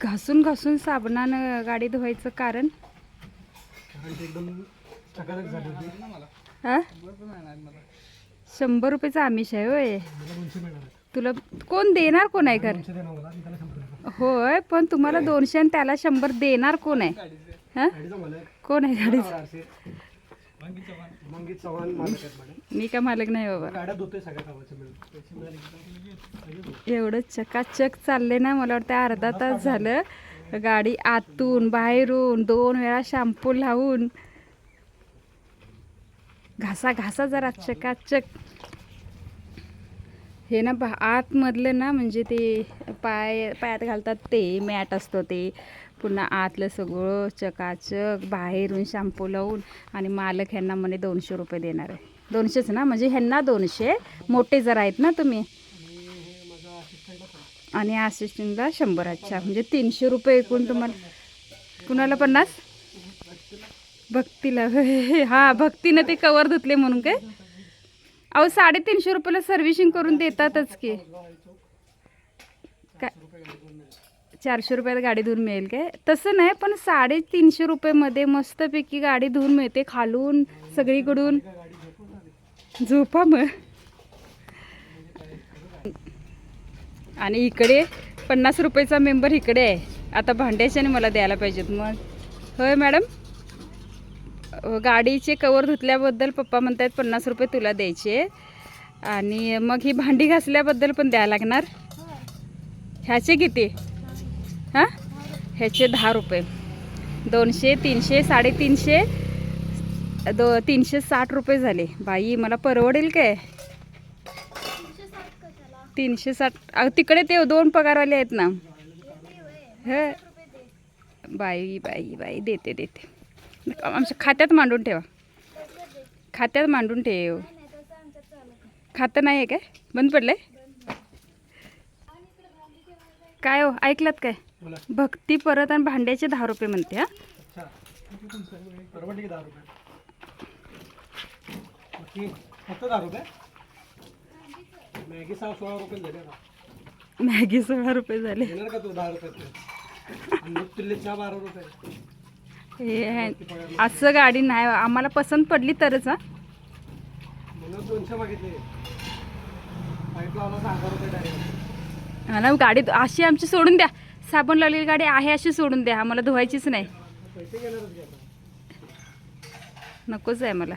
घासून घासून साबणानं गाडी धुवायचं कारण? हा? शंभर रुपयाचं आमिष आहे होय. तुला कोण देणार कोण आहे देणार होय पण तुम्हाला दोनशे आणि त्याला शंभर देणार कोण आहे? हा? कोण आहे गाडीचं? आरसे मंगीत चव्हाण मालक आहेत मॅडम मी का मालक नाही बाबा. गाड्या सगळ्या मिळून. एवढं चकाचक चालले ना मला वाटतं अर्धा तास झालं. गाडी आतून बाहेरून दोन वेळा शॅम्पू लावून. घासा घासा जरा चकाचक. हे ना बा आतमधलं ना म्हणजे ते पाय पायात घालतात ते मॅट असतं ते. पुन्हा आतलं सगळं चकाचक बाहेरून शॅम्पू लावून आणि मालक ह्यांना म्हणे दोनशे रुपये देणार आहे. दोनशेच ना? म्हणजे ह्यांना दोनशे. मोठे जरा आहेत ना तुम्ही? आणि असिस्टंटला शंभर अच्छा. म्हणजे तीनशे रुपये एकूण तुम्हाला. कुणाला पन्नास? भक्तीला. हां भक्तीनं ते कवर धुतले म्हणून काय? अहो साडेतीनशे रुपयाला सर्व्हिसिंग करून देतातच की. काय? चारशे रुपयात गाडी धुवून मिळेल काय? तसं नाही पण साडेतीनशे रुपयेमध्ये मस्तपैकी गाडी धुवून मिळते खालून सगळीकडून. झोपा मग. आणि इकडे पन्नास रुपयेचा मेंबर इकडे आहे. आता भांड्याच्याने मला द्यायला पाहिजेत मग. होय मॅडम? गाडीचे कवर धुतल्याबद्दल पप्पा म्हणतात पन्नास रुपये तुला द्यायचे. आणि मग ही भांडी घासल्याबद्दल पण द्यायला लागणार. ह्याचे किती? हां? ह्याचे दहा रुपये. दोनशे तीनशे साडेतीनशे दो तीनशे साठ रुपये झाले. बाई मला परवडेल काय? तीनशे साठ. अहो, तिकडे ते दोन पगारवाले आहेत ना. हे? बाई बाई बाई देते देते. आमच्या खात्यात मांडून ठेवा. खात्यात मांडून ठेव. खातं नाही आहे काय? बंद पडलं आहे काय हो? ऐकलात काय? भक्ती परत आणि भांड्याचे दहा रुपये म्हणते हा? मॅगी सोळा रुपये झाले मॅगी सोळा रुपये हे. असं गाडी नाही आम्हाला पसंत पडली तरच हा? दोनशे मागितले. मला गाडी अशी आमची सोडून द्या. साबण लावलेली गाडी आहे अशी सोडून द्या. आम्हाला धुवायचीच नाही. नकोच आहे मला.